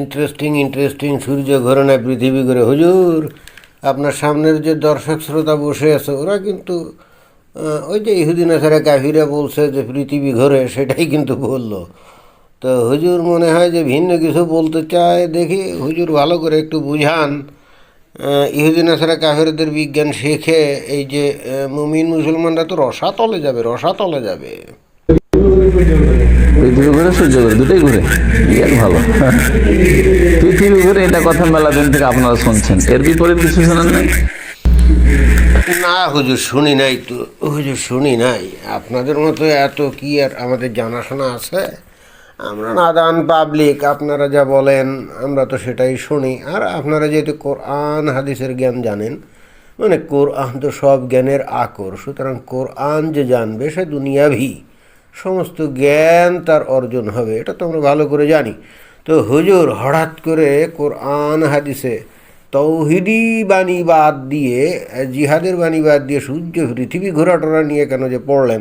Interesting interesting সূর্য ঘরে না পৃথিবী ঘরে। হুজুর, আপনার সামনের যে দর্শক শ্রোতা বসে আছে, ওরা কিন্তু ওই যে ইহুদিন আসারা কাফিরা বলছে যে পৃথিবী ঘরে, সেটাই কিন্তু বলল। তো হুজুর মনে হয় যে ভিন্ন কিছু বলতে চায়। দেখি, হুজুর ভালো করে একটু বুঝান। ইহুদিন আসারা কাফিরদের বিজ্ঞান শেখে, এই যে মুমিন মুসলমানরা তো রসাতলে যাবে রসাতলে যাবে। পৃথিবী ঘুরে, সূর্য ঘুরে, দুটোই ঘুরে। ভালো। পৃথিবী ঘুরে এটা কথা মেলা দিন থেকে আপনারা শুনছেন। এর বিপরীত কিছু শোনেন নাই? না, হুজুর, শুনি নাই তো। হুজুর, শুনি নাই। আপনাদের মতো এত কি আর আমাদের জানাশোনা আছে? আমরা নাদান পাবলিক আপনারা যা বলেন, আমরা তো সেটাই শুনি। আর আপনারা যেহেতু কোরআন, হাদিসের জ্ঞান জানেন মানে কোরআন তো সব জ্ঞানের আকর। সুতরাং কোরআন যে জানবে, সে দুনিয়াভি। সমস্ত জ্ঞান তার অর্জন হবে, এটা তো আমরা ভালো করে জানি। তো হুজুর হঠাৎ করে কোরআন, হাদিসে তৌহিদি বাণী বাদ দিয়ে, জিহাদের বাণী বাদ দিয়ে সূর্য, পৃথিবী ঘোরাটোরা নিয়ে কেন যে পড়লেন?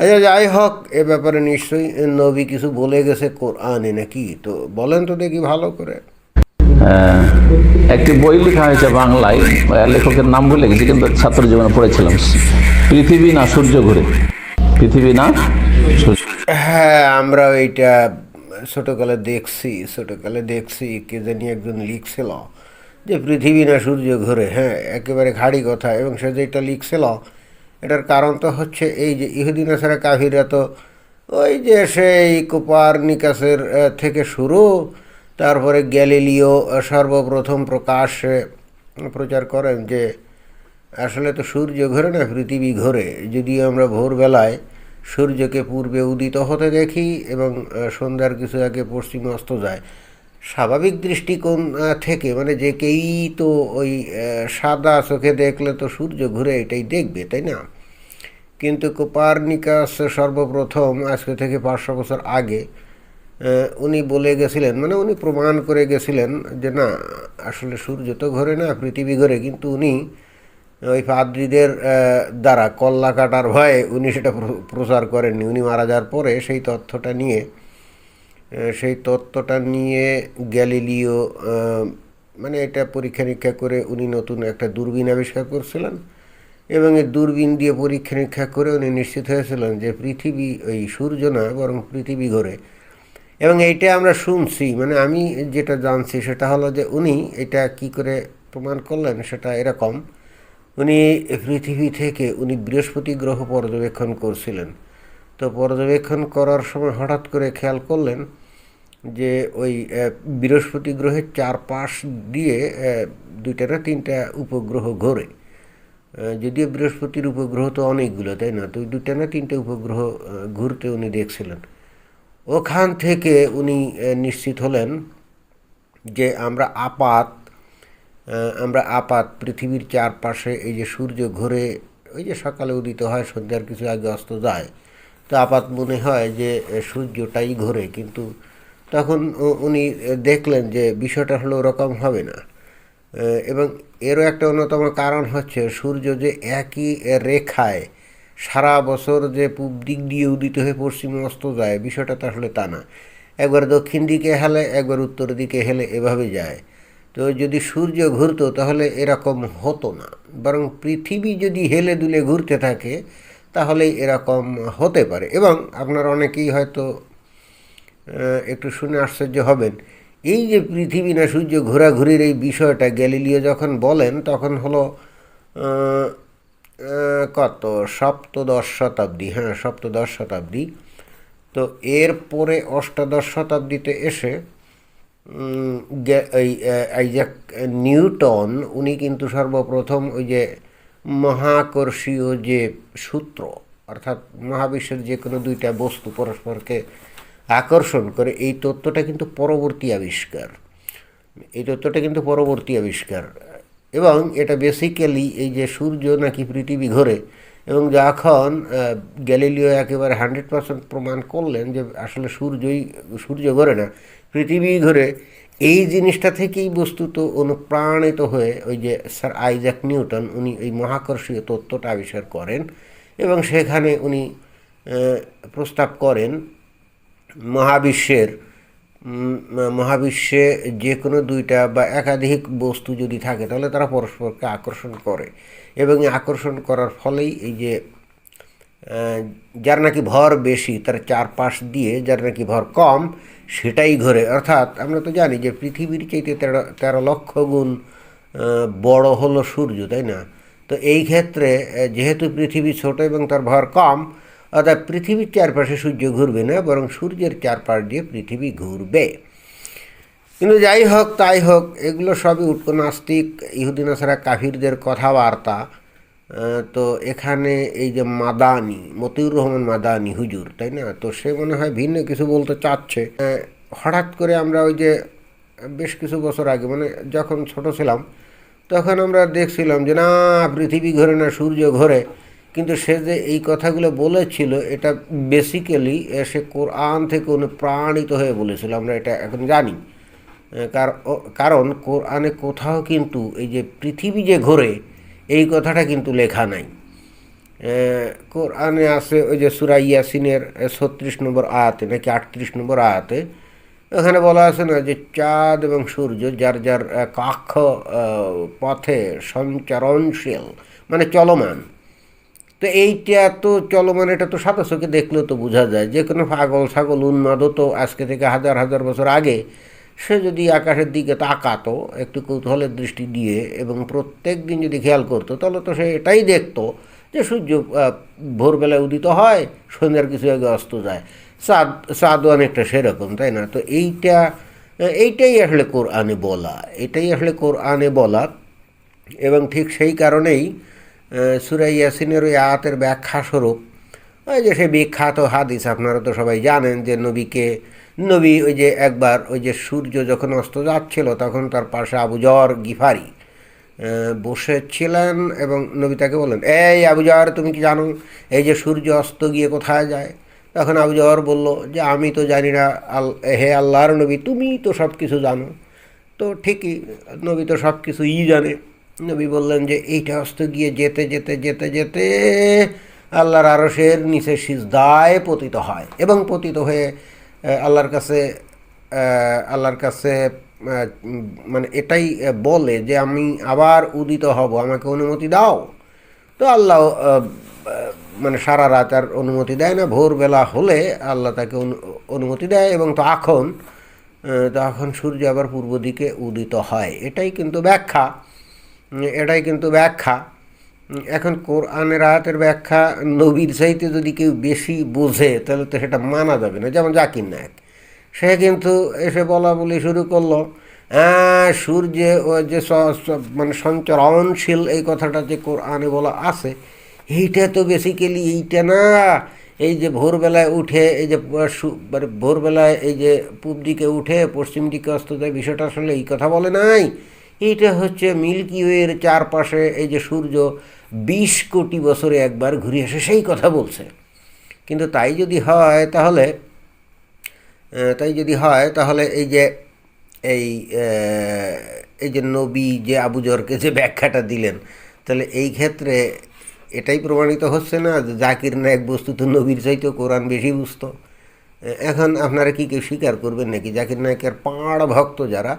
আচ্ছা যাই হোক, এ ব্যাপারে নিশ্চয়ই নবী কিছু বলে গেছে কোরআনে নাকি? তো বলেন তো দেখি ভালো করে। একটি বই লেখা হয়েছে বাংলায় লেখকের নাম ভুলে গেছি, কিন্তু ছাত্র জীবনে পড়েছিলাম। পৃথিবী না সূর্য ঘুরে। পৃথিবী না? হ্যাঁ আমরা ওইটা ছোটোকালে দেখছি ছোটোকালে দেখছি, কে জানি একজন লিখছিল যে পৃথিবী না সূর্য ঘুরে হ্যাঁ একেবারে খাড়ি কথা, এবং সে যেটা লিখছিল, এটার কারণ তো হচ্ছে এই যে ইহুদিন আসারা কাফিরা তো ওই যে সেই কোপার নিকাসের থেকে শুরু, তারপরে গ্যালিলিও সর্বপ্রথম প্রকাশ্যে প্রচার করেন যে আসলে তো সূর্য ঘোরে না, পৃথিবী ঘোরে। যদিও আমরা ভোরবেলায় সূর্যকে পূর্বে উদিত হতে দেখি এবং সন্ধ্যার কিছু আগে পশ্চিমে অস্ত যায়, স্বাভাবিক দৃষ্টিকোণ থেকে মানে যে কেই তো ওই সাদা চোখে দেখলে তো সূর্য ঘুরে, এটাই দেখবে, তাই না? কিন্তু কোপারনিকাস সর্বপ্রথম, আজকে থেকে পাঁচশো বছর আগে উনি বলে গেছিলেন মানে উনি প্রমাণ করে গেছিলেন যে না, আসলে সূর্য তো ঘোরে না, পৃথিবী ঘোরে, কিন্তু উনি ওই পাদ্রীদের দ্বারা কল্লা কাটার ভয়ে উনি সেটা প্রচার করেননি। উনি মারা যাওয়ার পরে সেই তথ্যটা নিয়ে সেই তত্ত্বটা নিয়ে গ্যালিলিও মানে এটা পরীক্ষা নিরীক্ষা করে উনি নতুন একটা দূরবীন আবিষ্কার করছিলেন এবং এই দূরবীন দিয়ে পরীক্ষা নিরীক্ষা করে উনি নিশ্চিত হয়েছিলেন যে পৃথিবী ওই সূর্য না, বরং পৃথিবী ঘোরে। এবং এইটা আমরা শুনছি মানে আমি যেটা জানছি সেটা হলো যে উনি এটা কি করে প্রমাণ করলেন সেটা এরকম। উনি পৃথিবী থেকে, উনি বৃহস্পতি গ্রহ পর্যবেক্ষণ করছিলেন। তো পর্যবেক্ষণ করার সময় হঠাৎ করে খেয়াল করলেন যে ওই বৃহস্পতি গ্রহের চারপাশ দিয়ে দুইটা না তিনটা উপগ্রহ ঘোরে। যদিও বৃহস্পতির উপগ্রহ তো অনেকগুলো, তাই না? তো দুইটা না তিনটে উপগ্রহ ঘুরতে উনি দেখছিলেন। ওখান থেকে উনি নিশ্চিত হলেন যে আমরা আপাত আমরা আপাত পৃথিবীর চারপাশে এই যে সূর্য ঘুরে, ওই যে সকালে উদিত হয়, সন্ধ্যার কিছু আগে অস্ত যায়। তো আপাত মনে হয় যে সূর্যটাই ঘোরে। কিন্তু তখন উনি দেখলেন যে, বিষয়টা হলো ওরকম হবে না। এবং এরও একটা অন্যতম কারণ হচ্ছে, সূর্য যে একই রেখায় সারা বছর যে পূব দিক দিয়ে উদিত হয়ে পশ্চিমে অস্ত যায়, বিষয়টা তাহলে তা না। একবার দক্ষিণ দিকে হেলে, একবার উত্তর দিকে হেলে, এভাবে যায়। তো যদি সূর্য ঘুরতো তাহলে এরকম হতো না। বরং পৃথিবী যদি হেলে দুলে ঘুরতে থাকে, তাহলে এরকম হতে পারে। এবং আপনারা অনেকেই হয়তো একটু শুনে আশ্চর্য হবেন, এই যে পৃথিবী না সূর্য ঘোরাঘুরির এই বিষয়টা গ্যালিলিও যখন বলেন, তখন হলো কত? সপ্তদশ শতাব্দী হ্যাঁ সপ্তদশ শতাব্দী। তো এরপরে অষ্টাদশ শতাব্দীতে এসে আইজাক নিউটন, উনি কিন্তু সর্বপ্রথম ওই যে মহাকর্ষীয় যে সূত্র, অর্থাৎ মহাবিশ্বের যে কোনো দুইটা বস্তু পরস্পরকে আকর্ষণ করে, এই তত্ত্বটা কিন্তু পরবর্তী আবিষ্কার। এই তত্ত্বটা কিন্তু পরবর্তী আবিষ্কার। এবং এটা বেসিক্যালি এই যে সূর্য নাকি পৃথিবী ঘোরে, এবং যখন গ্যালিলিও একেবারে হান্ড্রেড পার্সেন্ট প্রমাণ করলেন যে আসলে সূর্যই, সূর্য ঘোরে না। পৃথিবী ঘোরে এই জিনিসটা থেকেই বস্তুত অনুপ্রাণিত হয়ে ওই যে স্যার আইজাক নিউটন, উনি এই মহাকর্ষীয় তত্ত্বটা আবিষ্কার করেন এবং সেখানে উনি প্রস্তাব করেন, মহাবিশ্বের মহাবিশ্বে যে কোনো দুইটা বা একাধিক বস্তু যদি থাকে, তাহলে তারা পরস্পরকে আকর্ষণ করে। এবং আকর্ষণ করার ফলেই এই যে যার নাকি ভর বেশি, তার চারপাশ দিয়ে যার নাকি ভর কম সেটাই ঘোরে। অর্থাৎ আমরা তো জানি যে পৃথিবীর চাইতে তেরো তেরো লক্ষ গুণ বড় হলো সূর্য, তাই না? তো এই ক্ষেত্রে যেহেতু পৃথিবী ছোট এবং তার ভর কম, অর্থাৎ পৃথিবীর চারপাশে সূর্য ঘুরবে না, বরং সূর্যের চারপাশ দিয়ে পৃথিবী ঘুরবে। কিন্তু যাই হোক, তাই হোক, এগুলো সবই উটকো নাস্তিক ইহুদিন ছাড়া কাফিরদের কথাবার্তা। তো এখানে এই যে মাদানি, মতিউর রহমান মাদানি হুজুর, তাই না? তো সে মনে হয় ভিন্ন কিছু বলতে চাচ্ছে। হঠাৎ করে আমরা ওই যে বেশ কিছু বছর আগে মানে যখন ছোট ছিলাম, তখন আমরা দেখছিলাম যে না, পৃথিবী ঘোরে না, সূর্য ঘোরে। কিন্তু সে যে এই কথাগুলো বলেছিল, এটা বেসিক্যালি সে কোরআন থেকে অনুপ্রাণিত হয়ে বলেছিল, আমরা এটা এখন জানি। কারণ কোরআনে কোথাও কিন্তু এই যে পৃথিবী যে ঘোরে এই কথাটা কিন্তু লেখা নাই। কোরআনে আছে ওই যে সুরা ইয়াসিনের ছত্রিশ নম্বর আয়াতে নাকি আটত্রিশ নম্বর আয়াতে, ওখানে বলা আছে না যে চাঁদ এবং সূর্য যার যার কাক্ষ পথে সঞ্চারণশীল মানে চলমান। তো এইটা তো চলমান, এটা তো সাদা চোখে দেখলেও তো বোঝা যায়। যে কোনো পাগল ছাগল উন্মাদও তো আজকে থেকে হাজার হাজার বছর আগে সে যদি আকাশের দিকে তাকাতো, একটু কৌতূহলের দৃষ্টি দিয়ে এবং প্রত্যেক দিন যদি খেয়াল করতো, তাহলে তো সে এটাই দেখতো যে সূর্য ভোরবেলায় উদিত হয়, সন্ধ্যার কিছু আগে অস্ত যায়। চাঁদ চাঁদও অনেকটা সেরকম, তাই না? তো এইটা, এইটাই আসলে কোরআনে বলা, এটাই আসলে কোরআনে বলা। এবং ঠিক সেই কারণেই সুরাই ইয়াসিনের ওই আয়াতের ব্যাখ্যা স্বরূপ, ওই যে সে বিখ্যাত হাদিস, আপনারা তো সবাই জানেন যে নবীকে নবী ওই যে একবার ওই যে সূর্য যখন অস্ত যাচ্ছিল, তখন তার পাশে আবুজর গিফারি বসেছিলেন এবং নবী তাকে বললেন, এই আবুজর তুমি কি জানো? এই যে সূর্য অস্ত গিয়ে কোথায় যায়? তখন আবুজর বলল, যে আমি তো জানি না, আল, হে আল্লাহর নবী, তুমি তো সব কিছু জানো। তো ঠিকই, নবী তো সব কিছুই জানে। নবী বললেন যে, এইটা অস্ত গিয়ে যেতে যেতে যেতে যেতে আল্লাহর আরসের নিচে সিজদায় পতিত হয় এবং পতিত হয়ে আল্লাহর কাছে আল্লাহর কাছে মানে এটাই বলে যে আমি আবার উদিত হব আমাকে অনুমতি দাও। তো আল্লাহ মানে সারা রাত আর অনুমতি দেয় না। ভোরবেলা হলে আল্লাহ তাকে অনু- অনুমতি দেয় এবং তখন আহ, তখন সূর্য আবার পূর্ব দিকে উদিত হয়। এটাই কিন্তু ব্যাখ্যা। এটাই কিন্তু ব্যাখ্যা। এখন কোরআনের আয়াতের ব্যাখ্যা নবীর চাইতে যদি কেউ বেশি বোঝে, তাহলে তো সেটা মানা যাবে না। যেমন জাকির নায়ক, সে কিন্তু এসে বলা বলি শুরু করল সূর্যে ও যে মানে সঞ্চরণশীল এই কথাটা যে কোরআনে বলা আছে, এইটা তো বেসিক্যালি এইটা না। এই যে ভোরবেলায় উঠে, এই যে মানে ভোরবেলায় এই যে পূব দিকে উঠে, পশ্চিম দিকে অস্ত যায়, বিষয়টা আসলে এই কথা বলে নাই। এইটা হচ্ছে মিল্কি ওয়ের চারপাশে এই যে সূর্য বিশ কোটি বছরে একবার ঘুরে আসে সেই কথা বলছে। কিন্তু তাই যদি হয় তাহলে তাই যদি হয় তাহলে এই যে, এই এই যে নবী যে আবুজরকে যে ব্যাখ্যাটা দিলেন, তাহলে এই ক্ষেত্রে এটাই প্রমাণিত হচ্ছে না যে জাকির নায়ক বস্তু তো নবীর চাইতেও কোরআন বেশি বুঝতো। এখন আপনারা কি কেউ স্বীকার করবেন নাকি? জাকির নায়কের পাড় ভক্ত যারা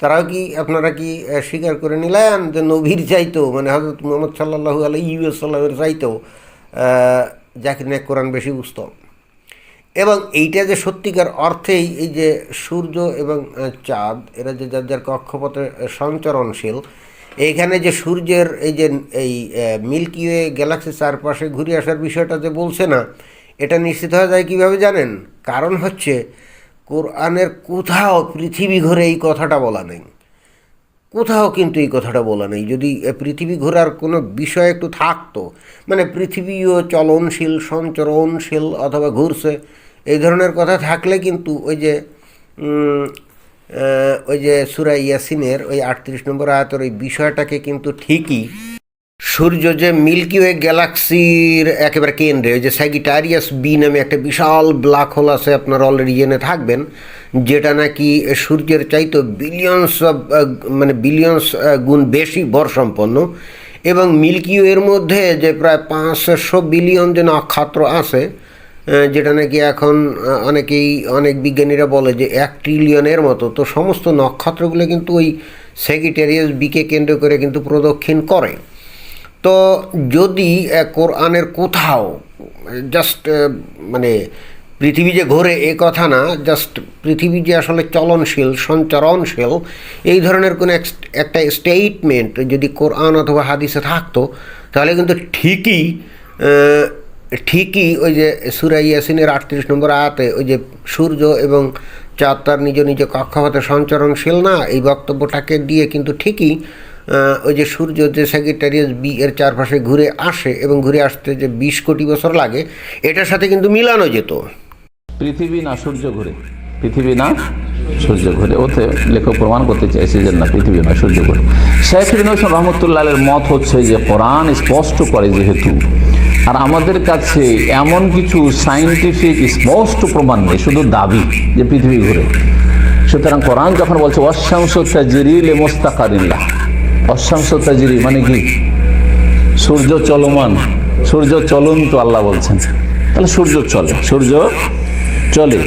তারাও কি আপনারা কি স্বীকার করে নিলেন যে নবীর চাইতো মানে হজরত মোহাম্মদ সাল্লাহু আলাই ইউসাল্লামের চাইতেও জাকির নায়ক কোরআন বেশি বুঝতো? এবং এইটা যে সত্যিকার অর্থেই এই যে সূর্য এবং চাঁদ, এরা যে যার যার কক্ষপথে সঞ্চরণশীল, এইখানে যে সূর্যের এই যে, এই মিল্কি ওয়ে গ্যালাক্সির চারপাশে ঘুরে আসার বিষয়টা যে বলছে না, এটা নিশ্চিত হওয়া যায় কীভাবে জানেন? কারণ হচ্ছে কোরআনের কোথাও পৃথিবী ঘুরে এই কথাটা বলা নেই। কোথাও কিন্তু এই কথাটা বলা নেই। যদি পৃথিবী ঘোরার কোনো বিষয় একটু থাকতো মানে পৃথিবীও চলনশীল, সঞ্চরণশীল অথবা ঘুরছে, এই ধরনের কথা থাকলে কিন্তু ওই যে ওই যে সুরা ইয়াসিনের ওই আটত্রিশ নম্বর আয়াতের ওই বিষয়টাকে কিন্তু ঠিকই সূর্য যে মিল্কি ওয়ে গ্যালাক্সির একেবারে কেন্দ্রে, ওই যে স্যাগিটারিয়াস বি নামে একটা বিশাল ব্ল্যাক হোল আছে আপনারা অলরেডি জেনে থাকবেন, যেটা নাকি সূর্যের চাইতো বিলিয়নস মানে বিলিয়নস গুণ বেশি ভর সম্পন্ন। এবং মিল্কি ওয়ের মধ্যে যে প্রায় পাঁচশো বিলিয়ন যে নক্ষত্র আছে যেটা নাকি এখন অনেকেই, অনেক বিজ্ঞানীরা বলে যে এক ট্রিলিয়নের মতো। তো সমস্ত নক্ষত্রগুলো কিন্তু ওই সেগিটেরিয়াস বিকে কেন্দ্র করে কিন্তু প্রদক্ষিণ করে। তো যদি কোরআনের কোথাও জাস্ট মানে পৃথিবী যে ঘোরে এ কথা না জাস্ট পৃথিবী যে আসলে চলনশীল, সঞ্চরণশীল, এই ধরনের কোনো এক- একটা স্টেটমেন্ট যদি কোরআন অথবা হাদিসে থাকতো, তাহলে কিন্তু ঠিকই ঠিকই ওই যে সুরাই ইয়াসিনের আটত্রিশ নম্বর আয়াতে ওই যে সূর্য এবং চাঁদ তার নিজ নিজ কক্ষপথে সঞ্চরণশীল না, এই বক্তব্যটাকে দিয়ে কিন্তু ঠিকই ওই যে সূর্য যে স্যাগিটারিয়াস বি এর চারপাশে ঘুরে আসে এবং ঘুরে আসতে যে বিশ কোটি বছর লাগে, এটার সাথে কিন্তু মিলানো যেত। পৃথিবী না সূর্য ঘুরে? পৃথিবী না সূর্য ঘুরে? ওতে লেখক প্রমাণ করতে চাইছে যে না, পৃথিবী না সূর্য ঘুরে। শেখ হোসেন রহমতুল্লাহের মত হচ্ছে যে কোরআন স্পষ্ট করে যেহেতু, আর আমাদের কাছে এমন কিছু সাইন্টিফিক স্পষ্ট প্রমাণ নেই, শুধু দাবি যে পৃথিবী ঘুরে। সুতরাং কোরআন যখন বলছে অশাংস তাজিরিল মোস্তাকারিল্লাহ অশাংস তাজিরি মানে কি? সূর্য চলমান, সূর্য চলন্ত আল্লাহ বলছেন। তাহলে সূর্য চলে সূর্য চলে।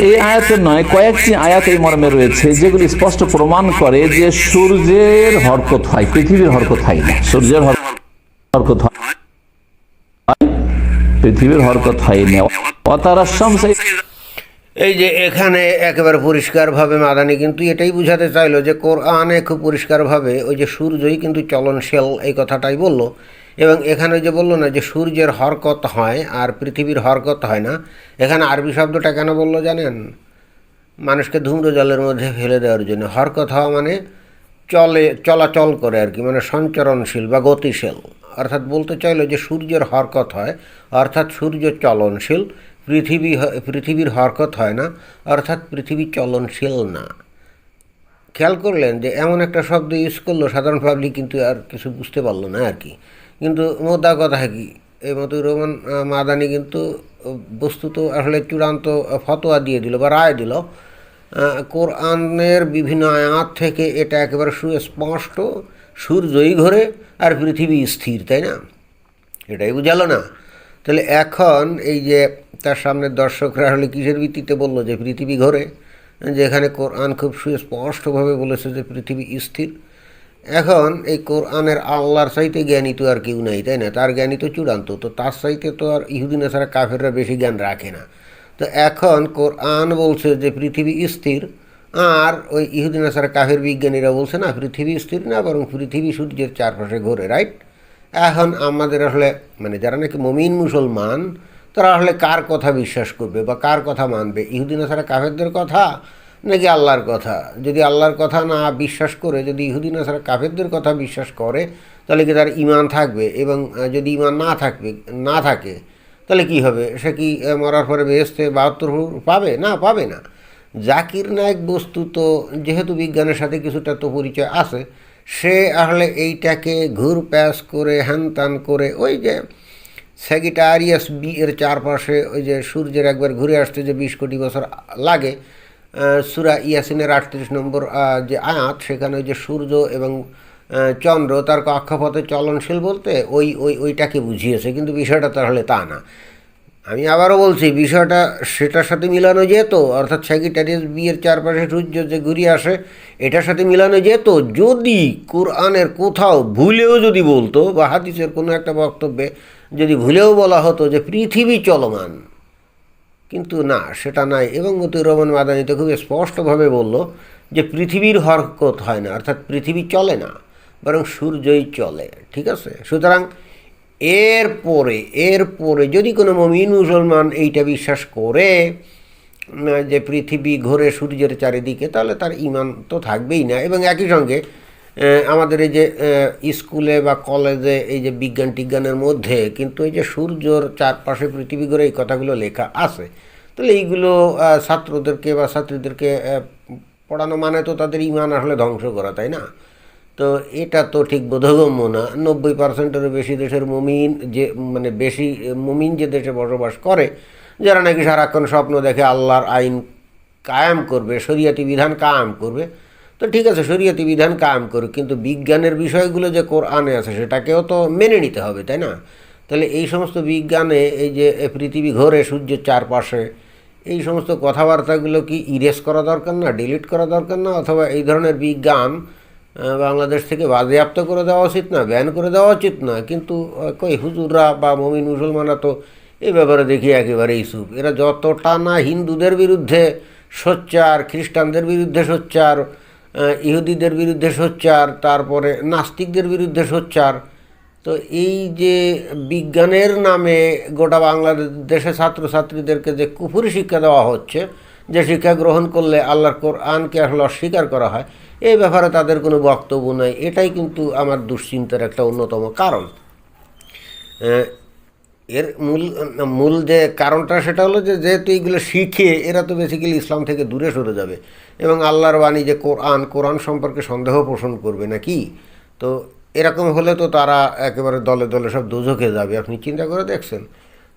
এই আয়াতের নয়, কয়েকটি আয়াত এই মর্মে রয়েছে, যেগুলি স্পষ্ট প্রমাণ করে যে সূর্যের হরকত হয়, পৃথিবীর হরকত হয় না। সূর্যের হর- হরকত হয় পৃথিবীর হরকত হয় না। অতারা শামস এই যে এখানে একেবারে পরিষ্কারভাবে মাদানি কিন্তু এটাই বুঝাতে চাইলো যে কোরআনে খুব পরিষ্কারভাবে ওই যে সূর্যই কিন্তু চলনশীল এই কথাটাই বলল। এবং এখানে যে বলল না যে সূর্যের হরকত হয় আর পৃথিবীর হরকত হয় না। এখানে আরবি শব্দটা কেন বলল জানেন? মানুষকে ধূম্র জলের মধ্যে ফেলে দেওয়ার জন্য। হরকত হওয়া মানে চলে, চলাচল করে আর কি মানে সঞ্চরণশীল বা গতিশীল। অর্থাৎ বলতে চাইলো যে সূর্যের হরকত হয়, অর্থাৎ সূর্য চলনশীল। পৃথিবী পৃথিবীর হরকত হয় না, অর্থাৎ পৃথিবী চলনশীল না। খেয়াল করলেন যে এমন একটা শব্দ ইউজ করল, সাধারণ পাবলিক কিন্তু আর কিছু বুঝতে পারল না আর কি। কিন্তু মোদ্দা কথা কি, এই মতো রোমান মাদানি কিন্তু বস্তুত আসলে চূড়ান্ত ফতোয়া দিয়ে দিল বা রায় দিল কোরআনের বিভিন্ন আয়াত থেকে এটা একেবারে সুস্পষ্ট, সূর্যই ঘোরে আর পৃথিবী স্থির, তাই না? এটাই বুঝালো না। তাহলে এখন এই যে তার সামনে দর্শকরা হলে কিসের ভিত্তিতে বলল যে পৃথিবী ঘোরে? যেখানে কোরআন খুব সুস্পষ্টভাবে বলেছে যে পৃথিবী স্থির। এখন এই কোরআনের আল্লাহর চাইতে জ্ঞানী তো আর কেউ নাই, তাই না? তার জ্ঞানী তো চূড়ান্ত, তো তার চাইতে তো আর ইহুদিন ছাড়া কাফেররা বেশি জ্ঞান রাখে না। তো এখন কোরআন বলছে যে পৃথিবী স্থির, আর ওই ইহুদিন ছাড়া কাফের বিজ্ঞানীরা বলছে না, পৃথিবী স্থির না, বরং পৃথিবী সূর্যের চারপাশে ঘোরে, রাইট? এখন আমাদের আসলে মানে যারা নাকি মমিন মুসলমান তারা আসলে কার কথা বিশ্বাস করবে বা কার কথা মানবে? ইহুদিন ছাড়া কাফেরদের কথা নাকি আল্লাহর কথা? যদি আল্লাহর কথা না বিশ্বাস করে, যদি ইহুদিন ছাড়া কাফেরদের কথা বিশ্বাস করে, তাহলে কি তার ইমান থাকবে? এবং যদি ইমান না থাকবে, না থাকে, তাহলে কি হবে? সে কি মরার পরে বেহেস্তে বাহাত্তর পাবে? না পাবে না। জাকির নায়ক বস্তু তো, যেহেতু বিজ্ঞানের সাথে কিছুটা তো পরিচয় আছে, সে আসলে এইটাকে ঘুর প্যাস করে হ্যান করে, ওই যে স্যাগিটারিয়াস বি এর চারপাশে ওই যে সূর্যের একবার ঘুরে আসতে যে বিশ কোটি বছর লাগে সুরা ইয়াসিনের আটত্রিশ নম্বর যে আয়াত, সেখানে ওই যে সূর্য এবং চন্দ্র তার কক্ষপথে চলনশীল বলতে ওই ওই, ওইটাকে বুঝিয়েছে, কিন্তু বিষয়টা তাহলে তা না। আমি আবারও বলছি, বিষয়টা সেটার সাথে মিলানো যেত, অর্থাৎ স্যাগিটারিয়াস বিয়ের চারপাশে সূর্য যে ঘুরিয়ে আসে, এটার সাথে মিলানো যেত, যদি কোরআনের কোথাও ভুলেও যদি বলতো, বা হাদিসের কোনো একটা বক্তব্যে যদি ভুলেও বলা হতো যে পৃথিবী চলমান, কিন্তু না, সেটা নাই। এবং মতুর রহমান মাদানি তো খুব স্পষ্টভাবে বলল যে পৃথিবীর হরকত হয় না, অর্থাৎ পৃথিবী চলে না, বরং সূর্যই চলে, ঠিক আছে? সুতরাং এর পরে এর পরে যদি কোনো মমিন মুসলমান এইটা বিশ্বাস করে যে পৃথিবী ঘোরে সূর্যের চারিদিকে, তাহলে তার ইমান তো থাকবেই না। এবং একই সঙ্গে আমাদের এই যে স্কুলে বা কলেজে এই যে বিজ্ঞান টিজ্ঞানের মধ্যে কিন্তু এই যে সূর্যর চারপাশে পৃথিবী ঘুরে এই কথাগুলো লেখা আছে। তাহলে এইগুলো ছাত্রদেরকে বা ছাত্রীদেরকে পড়ানো মানে তো তাদের ইমান আসলে ধ্বংস করা, তাই না? তো এটা তো ঠিক বোধগম্য না। নব্বই পার্সেন্টেরও বেশি দেশের মুমিন যে মানে বেশি, মুমিন যে দেশে বসবাস করে, যারা নাকি সারাক্ষণ স্বপ্ন দেখে আল্লাহর আইন কায়েম করবে, শরিয়াতি বিধান কায়েম করবে তো ঠিক আছে, শরিয়াতি বিধান কায়েম করুক, কিন্তু বিজ্ঞানের বিষয়গুলো যে কোরআনে আছে সেটাকেও তো মেনে নিতে হবে, তাই না? তাহলে এই সমস্ত বিজ্ঞানে এই যে পৃথিবী ঘোরে, সূর্যের চারপাশে, এই সমস্ত কথাবার্তাগুলো কি ইরেজ করা দরকার না ডিলিট করা দরকার না? অথবা এই ধরনের বিজ্ঞান বাংলাদেশ থেকে বাজেয়াপ্ত করে দেওয়া উচিত না ব্যান করে দেওয়া উচিত না? কিন্তু কই হুজুররা বা মমিন মুসলমানরা তো এই ব্যাপারে দেখি একেবারেই চুপ। এরা যতটা না হিন্দুদের বিরুদ্ধে সোচ্চার, খ্রিস্টানদের বিরুদ্ধে সোচ্চার ইহুদিদের বিরুদ্ধে সোচ্চার, তারপরে নাস্তিকদের বিরুদ্ধে সোচ্চার। তো এই যে বিজ্ঞানের নামে গোটা বাংলাদেশের ছাত্রছাত্রীদেরকে যে কুফুরি শিক্ষা দেওয়া হচ্ছে, যে শিক্ষা গ্রহণ করলে আল্লাহর কোরআনকে আসলে অস্বীকার করা হয়, এই ব্যাপারে তাদের কোনো বক্তব্য নাই। এটাই কিন্তু আমার দুশ্চিন্তার একটা অন্যতম কারণ। এর মূল মূল যে কারণটা সেটা হলো যে যেহেতু এইগুলো শিখে এরা তো বেসিক্যালি ইসলাম থেকে দূরে সরে যাবে। এবং আল্লাহর বাণী যে কোরআন কোরআন সম্পর্কে সন্দেহ পোষণ করবে নাকি? তো এরকম হলে তো তারা একেবারে দলে দলে সব দোঝকে যাবে। আপনি চিন্তা করে দেখছেন।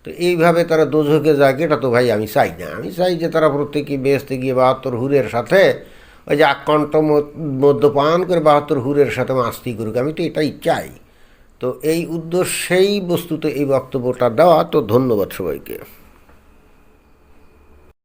তো এইভাবে তারা দোঝকে যাক এটা তো ভাই আমি চাই না। আমি চাই যে তারা প্রত্যেকে বেসতে গিয়ে বাহাত্তর হুরের সাথে ওই যে মদ- মদ্যপান করে বাহাত্তর হুরের সাথে মাস্তি করুক। আমি তো এটাই চাই। তো এই উদ্দেশ্যেই বস্তুতে এই বক্তব্যটা দেওয়া। তো ধন্যবাদ সবাইকে।